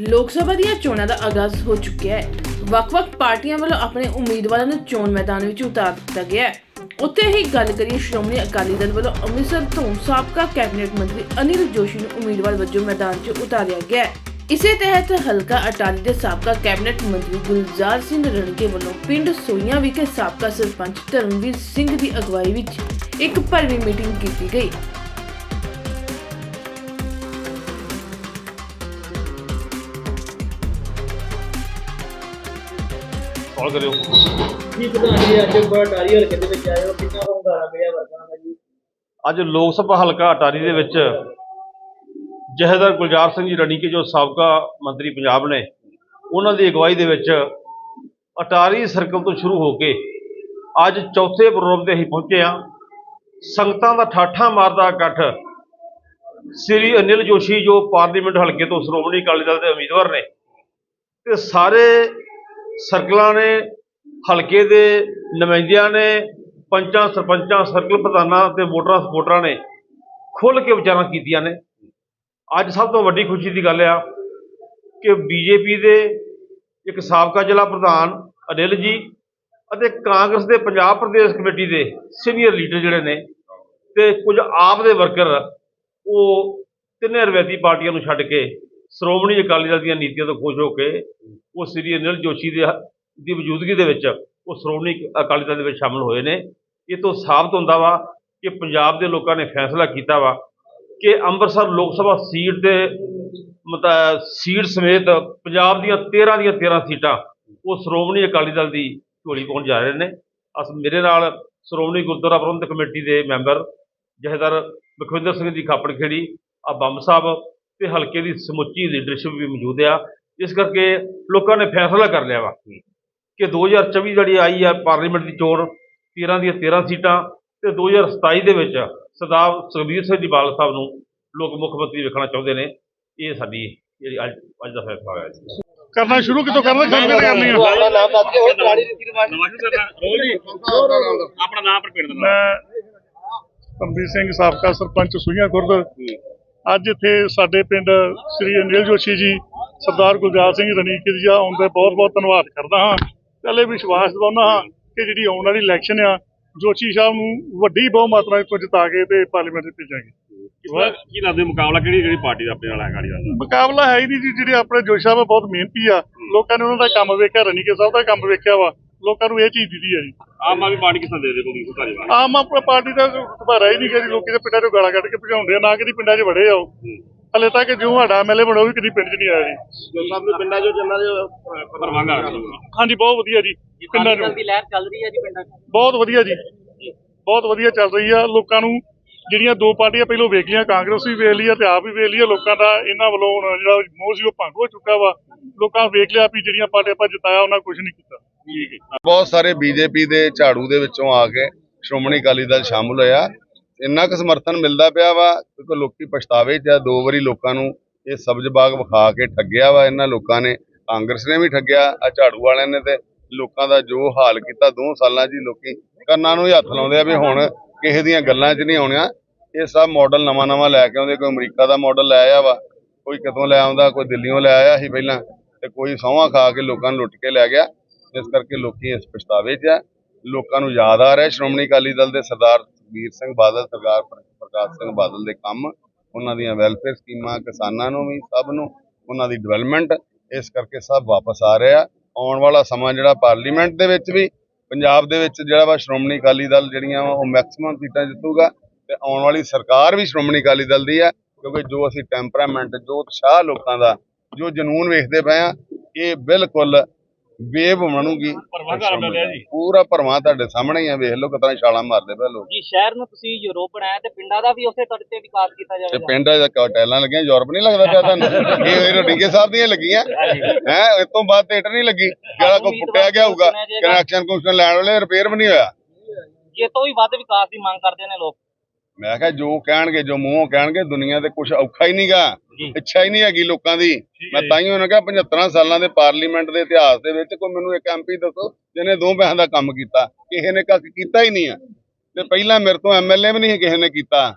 ਲੋਕ ਸਭਾ ਦੀਆਂ ਚੋਣਾਂ ਦਾ ਆਗਾਜ਼ ਹੋ ਚੁੱਕਿਆ ਹੈ। ਵੱਖ-ਵੱਖ ਪਾਰਟੀਆਂ ਵੱਲੋਂ ਆਪਣੇ ਉਮੀਦਵਾਰਾਂ ਨੂੰ ਚੋਣ ਮੈਦਾਨ ਵਿੱਚ ਉਤਾਰ ਦਿੱਤਾ ਗਿਆ ਹੈ। ਉੱਥੇ ਹੀ ਗੱਲ ਕਰੀਏ ਸ਼੍ਰੋਮਣੀ ਅਕਾਲੀ ਦਲ ਵੱਲੋਂ ਅੰਮ੍ਰਿਤਸਰ ਤੋਂ ਸਾਬਕਾ ਕੈਬਨਿਟ ਮੰਤਰੀ ਅਨਿਲ ਜੋਸ਼ੀ ਨੂੰ ਉਮੀਦਵਾਰ ਵਜੋਂ ਮੈਦਾਨ 'ਚ ਉਤਾਰਿਆ ਗਿਆ ਹੈ। ਇਸੇ ਤਹਿਤ ਹਲਕਾ ਅਟਾਰੀ ਦੇ ਸਾਬਕਾ ਕੈਬਨਿਟ ਮੰਤਰੀ ਗੁਲਜ਼ਾਰ ਸਿੰਘ ਰਣਕੇ ਵੱਲੋਂ ਪਿੰਡ ਸੋਈਆਂ ਵਿਖੇ ਸਾਬਕਾ ਸਰਪੰਚ ਧਰਮਵੀਰ ਸਿੰਘ ਦੀ ਅਗਵਾਈ ਵਿੱਚ ਇੱਕ ਭਰਵੀਂ ਮੀਟਿੰਗ ਕੀਤੀ ਗਈ। ਕਾਲ ਕਰਿਓ। ਕੀ ਪ੍ਰਧਾਨ ਜੀ ਅੱਜ ਬਟਾਰੀ ਹਲਕੇ ਦੇ ਵਿੱਚ ਆਏ ਹੋ ਕਿੰਨਾ ਹੁੰਗਾਰਾ ਮਿਲਿਆ ਵਰਕਰਾਂ ਦਾ ਜੀ? ਅੱਜ ਲੋਕ ਸਭਾ ਹਲਕਾ ਅਟਾਰੀ ਦੇ ਵਿੱਚ ਜਹੇਦਾਰ ਗੁਲਜ਼ਾਰ ਸਿੰਘ ਜੀ ਰਣੀਕੇ ਜੋ ਸਾਬਕਾ ਮੰਤਰੀ ਪੰਜਾਬ ਨੇ ਉਹਨਾਂ ਦੀ ਅਗਵਾਈ ਦੇ ਵਿੱਚ ਅਟਾਰੀ ਸਰਕਲ ਤੋਂ ਸ਼ੁਰੂ ਹੋ ਕੇ ਅੱਜ ਚੌਥੇ ਪ੍ਰੋਗਰਾਮ ਤੇ ਅਸੀਂ ਪਹੁੰਚੇ ਹਾਂ। ਸੰਗਤਾਂ ਦਾ ਠਾਠਾ ਮਾਰਦਾ ਇਕੱਠ। ਸ੍ਰੀ ਅਨਿਲ ਜੋਸ਼ੀ ਜੋ ਪਾਰਲੀਮੈਂਟ ਹਲਕੇ ਤੋਂ ਸ਼੍ਰੋਮਣੀ ਅਕਾਲੀ ਦਲ ਦੇ ਉਮੀਦਵਾਰ ਨੇ ਤੇ ਸਾਰੇ ਸਰਕਲਾਂ ਨੇ, ਹਲਕੇ ਦੇ ਨੁਮਾਇੰਦਿਆਂ ਨੇ, ਪੰਚਾਂ, ਸਰਪੰਚਾਂ, ਸਰਕਲ ਪ੍ਰਧਾਨਾਂ ਤੇ ਵੋਟਰਾਂ ਸਪੋਰਟਰਾਂ ਨੇ ਖੁੱਲ੍ਹ ਕੇ ਵਿਚਾਰਾਂ ਕੀਤੀਆਂ ਨੇ। ਅੱਜ ਸਭ ਤੋਂ ਵੱਡੀ ਖੁਸ਼ੀ ਦੀ ਗੱਲ ਆ ਕਿ ਬੀਜੇਪੀ ਦੇ ਇੱਕ ਸਾਬਕਾ ਜ਼ਿਲ੍ਹਾ ਪ੍ਰਧਾਨ ਅਨਿਲ ਜੀ ਅਤੇ ਕਾਂਗਰਸ ਦੇ ਪੰਜਾਬ ਪ੍ਰਦੇਸ਼ ਕਮੇਟੀ ਦੇ ਸੀਨੀਅਰ ਲੀਡਰ ਜਿਹੜੇ ਨੇ ਤੇ ਕੁਝ ਆਪ ਦੇ ਵਰਕਰ, ਉਹ ਤਿੰਨੇ ਰਵਾਇਤੀ ਪਾਰਟੀਆਂ ਨੂੰ ਛੱਡ ਕੇ ਸ਼੍ਰੋਮਣੀ ਅਕਾਲੀ ਦਲ ਦੀਆਂ ਨੀਤੀਆਂ ਤੋਂ ਖੁਸ਼ ਹੋ ਕੇ ਉਹ ਸ੍ਰੀ ਅਨਿਲ ਜੋਸ਼ੀ ਦੇ ਦੀ ਮੌਜੂਦਗੀ ਦੇ ਵਿੱਚ ਉਹ ਸ਼੍ਰੋਮਣੀ ਅਕਾਲੀ ਦਲ ਦੇ ਵਿੱਚ ਸ਼ਾਮਲ ਹੋਏ ਨੇ। ਇਹ ਤੋਂ ਸਾਬਤ ਹੁੰਦਾ ਵਾ ਕਿ ਪੰਜਾਬ ਦੇ ਲੋਕਾਂ ਨੇ ਫੈਸਲਾ ਕੀਤਾ ਵਾ ਕਿ ਅੰਮ੍ਰਿਤਸਰ ਲੋਕ ਸਭਾ ਸੀਟ ਦੇ ਮਤਲਬ ਸੀਟ ਸਮੇਤ ਪੰਜਾਬ ਦੀਆਂ 13 ਦੀਆਂ 13 ਸੀਟਾਂ ਉਹ ਸ਼੍ਰੋਮਣੀ ਅਕਾਲੀ ਦਲ ਦੀ ਝੋਲੀ ਪਾਉਣ ਜਾ ਰਹੇ ਨੇ। ਅਸ, ਮੇਰੇ ਨਾਲ ਸ਼੍ਰੋਮਣੀ ਗੁਰਦੁਆਰਾ ਪ੍ਰਬੰਧਕ ਕਮੇਟੀ ਦੇ ਮੈਂਬਰ ਜਹੇਦਾਰ ਬਖਵਿੰਦਰ ਸਿੰਘ ਦੀ ਖਾਪੜਖੇੜੀ, ਆ ਬੰਬ ਸਾਹਿਬ ਤੇ ਹਲਕੇ ਦੀ ਸਮੁੱਚੀ ਲੀਡਰਸ਼ਿਪ ਵੀ ਮੌਜੂਦ ਆ। ਇਸ ਕਰਕੇ ਲੋਕਾਂ ਨੇ ਫੈਸਲਾ ਕਰ ਲਿਆ ਵਾ ਕਿ 2024 ਜਿਹੜੀ ਆਈ ਆ ਪਾਰਲੀਮੈਂਟ ਦੀ ਚੋਣ 13 ਦੀਆਂ 13 ਸੀਟਾਂ ਤੇ 2027 ਦੇ ਵਿੱਚ ਸਰਦਾਰ ਸੁਖਬੀਰ ਸਿੰਘ ਜੀ ਬਾਦਲ ਸਾਹਿਬ ਨੂੰ ਲੋਕ ਮੁੱਖ ਮੰਤਰੀ ਵੇਖਣਾ ਚਾਹੁੰਦੇ ਨੇ। ਇਹ ਸਾਡੀ ਜਿਹੜੀ ਅੱਜ ਅੱਜ ਦਾ ਫੈਸਲਾ ਹੋਇਆ ਜੀ। ਕਰਨਾ ਸ਼ੁਰੂ ਕਿਤੋਂ ਕਰਨਾ ਕੰਮ ਕਿਤੇ ਕਰਨੀ ਆ। ਆਪਣਾ ਨਾਮ ਦੱਸ ਕੇ ਉਹ ਪੁਰਾਣੀ ਰੀਤੀ ਰਿਵਾਜ। ਆਪਣਾ ਨਾਮ ਪਰ ਪਿੰਡ ਮੈਂ ਧਰਮਵੀਰ ਸਿੰਘ ਸਾਬਕਾ ਸਰਪੰਚ ਸੂਈਆਂ ਖੁਰਦ। ਅੱਜ ਇੱਥੇ ਸਾਡੇ ਪਿੰਡ ਸ੍ਰੀ ਅਨਿਲ ਜੋਸ਼ੀ ਜੀ ਸਰਦਾਰ ਗੁਲਜ਼ਾਰ ਸਿੰਘ ਰਣੀਕੇ ਜੀ ਆਉਣ ਦਾ ਬਹੁਤ ਬਹੁਤ ਧੰਨਵਾਦ ਕਰਦਾ ਹਾਂ ਪਹਿਲੇ ਵਿਸ਼ਵਾਸ ਦਿਵਾਉਂਦਾ ਹਾਂ ਕਿ ਜਿਹੜੀ ਆਉਣ ਵਾਲੀ ਇਲੈਕਸ਼ਨ ਆ ਜੋਸ਼ੀ ਸਾਹਿਬ ਨੂੰ ਵੱਡੀ ਬਹੁ ਮਾਤਰਾ ਵਿੱਚ ਜਿਤਾ ਕੇ ਤੇ ਪਾਰਲੀਮੈਂਟ ਵਿੱਚ ਭੇਜਾਂਗੇ। ਕੀ ਲੱਗਦਾ ਮੁਕਾਬਲਾ ਕਿਹੜੀ ਕਿਹੜੀ ਪਾਰਟੀ ਦਾ ਆਪਣੇ ਨਾਲ ਹੈ ਗਾੜੀ ਦਾ ਮੁਕਾਬਲਾ ਹੈ ਹੀ ਨਹੀਂ ਜੀ ਜਿਹੜੇ ਆਪਣੇ ਜੋਸ਼ੀ ਸਾਹਿਬ ਬਹੁਤ ਮਿਹਨਤੀ ਆ ਲੋਕਾਂ ਨੇ ਉਹਨਾਂ ਦਾ ਕੰਮ ਵੇਖਿਆ ਰਣੀਕੇ ਸਾਹਿਬ ਦਾ ਕੰਮ ਵੇਖਿਆ ਵਾ। ਲੋਕਾਂ ਨੂੰ ਇਹ ਚੀਜ਼ ਦਿੱਤੀ ਆ ਜੀ। ਆਮ ਆਦਮੀ ਪਾਰਟੀ ਕਿਸ ਦੇ ਦੇ ਕੋਈ ਧਾਰੀਵਾਲ ਆਮ ਆਪਣੀ ਪਾਰਟੀ ਦਾ ਸੁਧਾਰਾ ਹੀ ਨਹੀਂ ਕਰੀ ਲੋਕੀ ਦੇ ਪਿੰਡਾਂ ਚੋਂ ਗਾਲਾਂ ਕੱਢ ਕੇ ਭਜਾਉਂਦੇ ਆ ਨਾ ਕਦੀ ਪਿੰਡਾਂ 'ਚ ਵੜੇ ਆ ਉਹ। ਹਲੇ ਤੱਕ ਜਿਉਂ ਸਾਡਾ ਐਮਐਲਏ ਬਣੋ ਵੀ ਕਦੀ ਪਿੰਡ 'ਚ ਨਹੀਂ ਆਇਆ ਜੀ। ਜੋ ਸਭ ਨੂੰ ਪਿੰਡਾਂ ਜੋ ਜੰਨਾਂ ਦੇ ਪਰਵਾਂਗਾ ਹਾਂਜੀ ਬਹੁਤ ਵਧੀਆ ਜੀ ਪਿੰਡਾਂ 'ਚ। ਦੀ ਲਹਿਰ ਚੱਲ ਰਹੀ ਹੈ ਜੀ ਪਿੰਡਾਂ 'ਚ। ਬਹੁਤ ਵਧੀਆ ਜੀ ਬਹੁਤ ਵਧੀਆ ਚੱਲ ਰਹੀ ਆ ਲੋਕਾਂ ਨੂੰ ਜਿਹੜੀਆਂ ਦੋ ਪਾਰਟੀਆਂ ਪਹਿਲਾਂ ਵੇਖ ਲਈਆਂ ਕਾਂਗਰਸ ਵੀ ਵੇਖ ਲਈ ਆ ਤੇ ਆਪ ਵੀ ਵੇਖ ਲਈ ਆ ਲੋਕਾਂ ਦਾ ਇਹਨਾਂ ਵੱਲੋਂ ਜਿਹੜਾ ਮੋਹ ਸੀ ਉਹ ਭੰਗ ਹੋ ਚੁੱਕਾ ਵਾ। ਲੋਕਾਂ ਨੇ ਵੇਖ ਲਿਆ ਵੀ ਜਿਹੜੀਆਂ ਪਾਰਟੀਆਂ ਆਪਾਂ ਜਿਤਾਇਆ ਉਹਨਾਂ ਕੁਝ ਨਹੀਂ ਕੀਤਾ। ਬਹੁਤ ਸਾਰੇ ਬੀਜੇਪੀ ਦੇ ਝਾੜੂ ਦੇ ਵਿੱਚੋਂ ਆ ਕੇ ਸ਼੍ਰੋਮਣੀ ਅਕਾਲੀ ਦਲ ਸ਼ਾਮਲ ਹੋਇਆ। ਇੰਨਾ ਕੁ ਸਮਰਥਨ ਮਿਲਦਾ ਪਿਆ ਵਾ, ਕਿਉਂਕਿ ਲੋਕੀ ਪਛਤਾਵੇ ਚ ਆ ਦੋ ਵਾਰੀ ਲੋਕਾਂ ਨੂੰ ਇਹ ਸਬਜ਼ ਬਾਗ ਵਿਖਾ ਕੇ ਠੱਗਿਆ ਵਾ। ਇਹਨਾਂ ਲੋਕਾਂ ਨੇ, ਕਾਂਗਰਸ ਨੇ ਵੀ ਠੱਗਿਆ ਆ ਝਾੜੂ ਵਾਲਿਆਂ ਨੇ ਤੇ ਲੋਕਾਂ ਦਾ ਜੋ ਹਾਲ ਕੀਤਾ ਦੋ ਸਾਲਾਂ 'ਚ ਹੀ ਲੋਕੀ ਕੰਨਾਂ ਨੂੰ ਹੀ ਹੱਥ ਲਾਉਂਦੇ ਆ ਵੀ ਹੁਣ ਕਿਸੇ ਦੀਆਂ ਗੱਲਾਂ 'ਚ ਨਹੀਂ ਆਉਣੀਆਂ। ਇਹ ਸਭ ਮਾਡਲ ਨਵਾਂ ਨਵਾਂ ਲੈ ਕੇ ਆਉਂਦੇ। ਕੋਈ ਅਮਰੀਕਾ ਦਾ ਮਾਡਲ ਲੈ ਆਇਆ ਵਾ, ਕੋਈ ਕਿਤੋਂ ਲੈ ਆਉਂਦਾ, ਕੋਈ ਦਿੱਲੀੋਂ ਲੈ ਆਇਆ ਸੀ ਪਹਿਲਾਂ ਤੇ ਕੋਈ ਸਹੁੰਆਂ ਖਾ ਕੇ ਲੋਕਾਂ ਨੂੰ ਲੁੱਟ ਕੇ ਲੈ ਗਿਆ। ਇਸ ਕਰਕੇ ਲੋਕੀ ਇਸ ਪਛਤਾਵੇ 'ਚ ਆ। ਲੋਕਾਂ ਨੂੰ ਯਾਦ ਆ ਰਿਹਾ ਸ਼੍ਰੋਮਣੀ ਅਕਾਲੀ ਦਲ ਦੇ ਸਰਦਾਰ ਸੁਖਬੀਰ ਸਿੰਘ ਬਾਦਲ, ਸਰਦਾਰ ਪ੍ਰਕਾਸ਼ ਸਿੰਘ ਬਾਦਲ ਦੇ ਕੰਮ, ਉਹਨਾਂ ਦੀਆਂ ਵੈਲਫੇਅਰ ਸਕੀਮਾਂ, ਕਿਸਾਨਾਂ ਨੂੰ ਵੀ, ਸਭ ਨੂੰ, ਉਹਨਾਂ ਦੀ ਡਿਵੈਲਪਮੈਂਟ ਇਸ ਕਰਕੇ ਸਭ ਵਾਪਸ ਆ ਰਿਹਾ। ਆਉਣ ਵਾਲਾ ਸਮਾਂ ਜਿਹੜਾ ਪਾਰਲੀਮੈਂਟ ਦੇ ਵਿੱਚ ਵੀ, ਪੰਜਾਬ ਦੇ ਵਿੱਚ ਜਿਹੜਾ ਵਾ ਸ਼੍ਰੋਮਣੀ ਅਕਾਲੀ ਦਲ ਜਿਹੜੀਆਂ ਵਾ, ਉਹ ਮੈਕਸਿਮਮ ਸੀਟਾਂ ਜਿੱਤੂਗਾ ਤੇ ਆਉਣ ਵਾਲੀ ਸਰਕਾਰ ਵੀ ਸ਼੍ਰੋਮਣੀ ਅਕਾਲੀ ਦਲ ਦੀ ਹੈ ਕਿਉਂਕਿ ਜੋ ਅਸੀਂ ਟੈਂਪਰਾਮੈਂਟ ਜੋ ਉਤਸ਼ਾਹ ਲੋਕਾਂ ਦਾ, ਜੋ ਜਨੂਨ ਵੇਖਦੇ ਪਏ ਆ, ਇਹ ਬਿਲਕੁਲ ਵੇਵ ਬਣੂਗੀ। ਜੀ। ਪੂਰਾ ਭਰਵਾਂ ਤੁਹਾਡੇ ਸਾਹਮਣੇ ਹੀ ਆ ਵੇਖ ਲਓ ਕਿਤਨਾ ਛਾਲਾਂ ਮਾਰਦੇ ਪਏ ਲੋਕ। ਜੀ ਸ਼ਹਿਰ ਨੂੰ ਤੁਸੀਂ ਯੂਰਪ ਬਣਾਇਆ ਤੇ ਪਿੰਡਾਂ ਦਾ ਵੀ ਉਸੇ ਤੌਰ ਤੇ ਵਿਕਾਸ ਕੀਤਾ ਤੇ ਜਾਵੇਗਾ ਪਿੰਡ ਦਾ ਟੈਲਾਂ ਲੱਗੀਆਂ? ਯੂਰਪ ਨਹੀਂ ਲੱਗਦਾ ਪਿਆ ਤੁਹਾਨੂੰ? ਇਹ ਰੋਡਿੰਗੇ ਸਾਹਿਬ ਦੀਆਂ ਲੱਗੀਆਂ। ਹੈ ਇਸ ਤੋਂ ਬਾਅਦ ਤੇ ਇੱਟ ਨਹੀਂ ਲੱਗੀ। ਜਿਹੜਾ ਕੋ ਪੁੱਟਿਆ ਗਿਆ ਹੋਊਗਾ ਕਨੈਕਸ਼ਨ ਕੁਸ਼ਨ ਲੈਣ ਵਾਲੇ ਰਿਪੇਅਰ ਵੀ ਨਹੀਂ ਹੋਇਆ। ਜੇ ਤੋਂ ਵੀ ਵੱਧ ਵਿਕਾਸ ਦੀ ਮੰਗ ਕਰਦੇ ਨੇ ਲੋਕ। ਮੈਂ ਕਿਹਾ ਜੋ ਕਹਿਣਗੇ ਜੋ ਮੂੰਹੋਂ ਕਹਿਣਗੇ ਦੁਨੀਆ ਤੇ ਕੁਝ ਔਖਾ ਹੀ ਨਹੀਂਗਾ ਇੱਛਾ ਹੀ ਨਹੀਂ ਹੈਗੀ ਲੋਕਾਂ ਦੀ। ਮੈਂ ਤਾਂ ਹੀ ਉਹਨਾਂ ਕਿਹਾ 75 ਸਾਲਾਂ ਦੇ ਪਾਰਲੀਮੈਂਟ ਦੇ ਇਤਿਹਾਸ ਦੇ ਵਿੱਚ ਕੋਈ ਮੈਨੂੰ ਇੱਕ ਐਮਪੀ ਦੱਸੋ ਜਿਹਨੇ ਦੋ ਪੈਸਿਆਂ ਦਾ ਕੰਮ ਕੀਤਾ। ਕਿਸੇ ਨੇ ਕੱਖ ਕੀਤਾ ਹੀ ਨਹੀਂ ਆ। ਤੇ ਪਹਿਲਾਂ ਮੇਰੇ ਤੋਂ ਐਮਐਲਏ ਵੀ ਨਹੀਂ ਕਿਸੇ ਨੇ ਕੀਤਾ।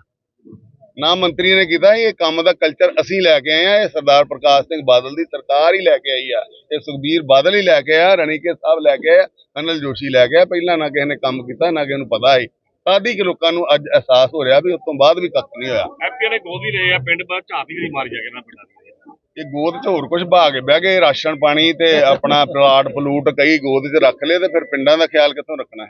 ਨਾ ਮੰਤਰੀ ਨੇ ਕੀਤਾ। ਇਹ ਕੰਮ ਦਾ ਕਲਚਰ ਅਸੀਂ ਲੈ ਕੇ ਆਏ ਆ। ਇਹ ਸਰਦਾਰ ਪ੍ਰਕਾਸ਼ ਸਿੰਘ ਬਾਦਲ ਦੀ ਸਰਕਾਰ ਹੀ ਲੈ ਕੇ ਆਈ ਆ। ਇਹ ਸੁਖਬੀਰ ਬਾਦਲ ਹੀ ਲੈ ਕੇ ਆਇਆ ਰਣੀਕੇ ਸਾਹਿਬ ਲੈ ਕੇ ਆਇਆ ਅਨਿਲ ਜੋਸ਼ੀ ਲੈ ਕੇ ਆਇਆ। ਪਹਿਲਾਂ ਨਾ ਕਿਸੇ ਨੇ ਕੰਮ ਕੀਤਾ ਨਾ ਕਿਸੇ ਨੂੰ ਪਤਾ ਸੀ ਤਾਦੀ ਕਿ ਲੋਕਾਂ ਨੂੰ ਅੱਜ ਅਹਿਸਾਸ ਹੋ ਰਿਹਾ ਵੀ ਉਸ ਤੋਂ ਬਾਅਦ ਵੀ ਕੱਖ ਨਹੀਂ ਹੋਇਆ। ਐਪੀ ਨੇ ਗੋਦ ਹੀ ਰਹੇ ਆ ਪਿੰਡ ਬਾਅਦ ਝਾਤੀ ਜਿਹੜੀ ਮਾਰੀ ਜਾ ਕੇ ਨਾ ਪਿੰਡਾਂ ਦੀ। ਇਹ ਗੋਦ 'ਚ ਹੋਰ ਕੁਝ ਭਾ ਕੇ ਬਹਿ ਗਏ ਰਾਸ਼ਨ ਪਾਣੀ ਤੇ ਆਪਣਾ ਪਲਾਟ ਪਲੂਟ ਕਈ ਗੋਦ 'ਚ ਰੱਖ ਲਏ ਤੇ ਫਿਰ ਪਿੰਡਾਂ ਦਾ ਖਿਆਲ ਕਿੱਥੋਂ ਰੱਖਣਾ